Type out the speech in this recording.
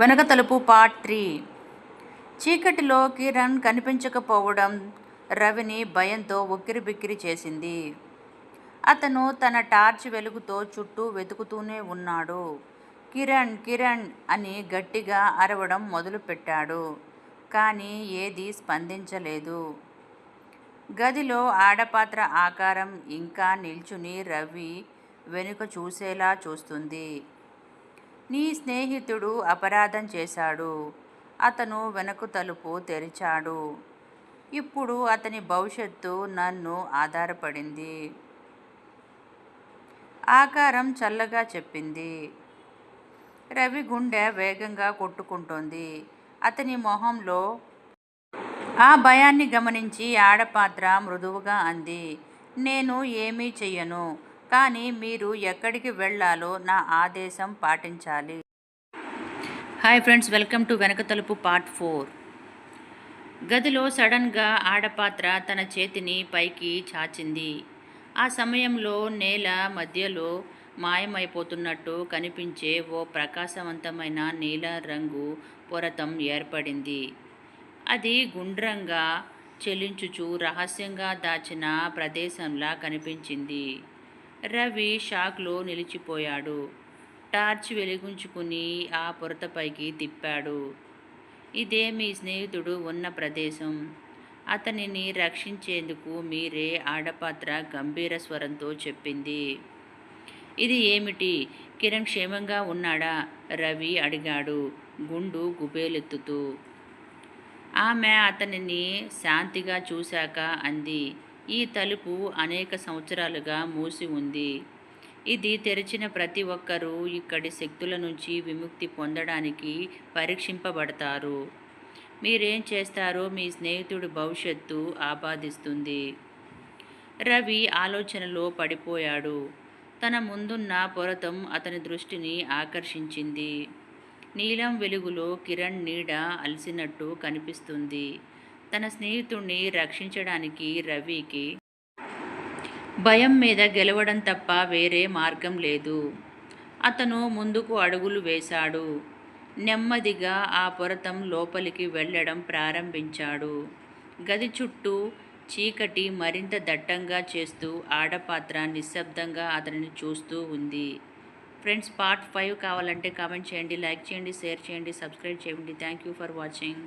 వెనక తలుపు part three చీకటిలో కిరణ్ కనిపించకపోవడం రవిని భయంతో ఉక్కిరిబిక్కిరి చేసింది. అతను తన టార్చ్ వెలుగుతో చుట్టూ వెతుకుతూనే ఉన్నాడు. కిరణ్ కిరణ్ అని గట్టిగా అరవడం మొదలుపెట్టాడు. కానీ ఏదీ స్పందించలేదు. గదిలో ఆడపాత్ర ఆకారం ఇంకా నిల్చుని రవి వెనుక చూసేలా చూస్తుంది. నీ స్నేహితుడు అపరాధం చేశాడు. అతను వెనక తలుపు తెరిచాడు. ఇప్పుడు అతని భవిష్యత్తు నన్ను ఆధారపడింది. ఆకారం చల్లగా చెప్పింది. రవి గుండె వేగంగా కొట్టుకుంటోంది. అతని మొహంలో ఆ భయాన్ని గమనించి ఆడపాత్ర మృదువుగా అంది. నేను ఏమీ చెయ్యను. కానీ మీరు ఎక్కడికి వెళ్ళాలో నా ఆదేశం పాటించాలి. హాయ్ ఫ్రెండ్స్ వెల్కమ్ టు వెనక తలుపు పార్ట్ ఫోర్ గదిలో సడన్గా ఆడపాత్ర తన చేతిని పైకి చాచింది. ఆ సమయంలో నేల మధ్యలో మాయమైపోతున్నట్టు కనిపించే ఓ ప్రకాశవంతమైన నీల రంగు పొరతం ఏర్పడింది. అది గుండ్రంగా చెలించుచు రహస్యంగా దాచిన ప్రదేశంలా కనిపించింది. రవి షాక్లో నిలిచిపోయాడు. టార్చ్ వెలిగించుకుని ఆ పొరతపైకి తిప్పాడు. ఇదే మీ స్నేహితుడు ఉన్న ప్రదేశం. అతనిని రక్షించేందుకు మీరే ఆడపాత్ర గంభీర స్వరంతో చెప్పింది. ఇది ఏమిటి? కిరణ్ క్షేమంగా ఉన్నాడా? రవి అడిగాడు గుండు గుబేలెత్తుతూ. ఆమె అతనిని శాంతిగా చూశాక అంది. ఈ తలుపు అనేక సంవత్సరాలుగా మూసి ఉంది. ఇది తెరిచిన ప్రతి ఒక్కరూ ఇక్కడి శక్తుల నుంచి విముక్తి పొందడానికి పరీక్షింపబడతారు. మీరేం చేస్తారో మీ స్నేహితుడి భవిష్యత్తు ఆపాదిస్తుంది. రవి ఆలోచనలో పడిపోయాడు. తన ముందున్న పొరతం అతని దృష్టిని ఆకర్షించింది. నీలం వెలుగులో కిరణ్ నీడ అలసినట్టు కనిపిస్తుంది. తన స్నేహితుణ్ణి రక్షించడానికి రవికి భయం మీద గెలవడం తప్ప వేరే మార్గం లేదు. అతను ముందుకు అడుగులు వేశాడు. నెమ్మదిగా ఆ పొరతం లోపలికి వెళ్ళడం ప్రారంభించాడు. గది చుట్టూ చీకటి మరింత దట్టంగా చేస్తూ ఆడపాత్ర నిశ్శబ్దంగా అతనిని చూస్తూ ఉంది. ఫ్రెండ్స్ పార్ట్ ఫైవ్ కావాలంటే కామెంట్ చేయండి లైక్ చేయండి షేర్ చేయండి సబ్స్క్రైబ్ చేయండి. Thank you for watching.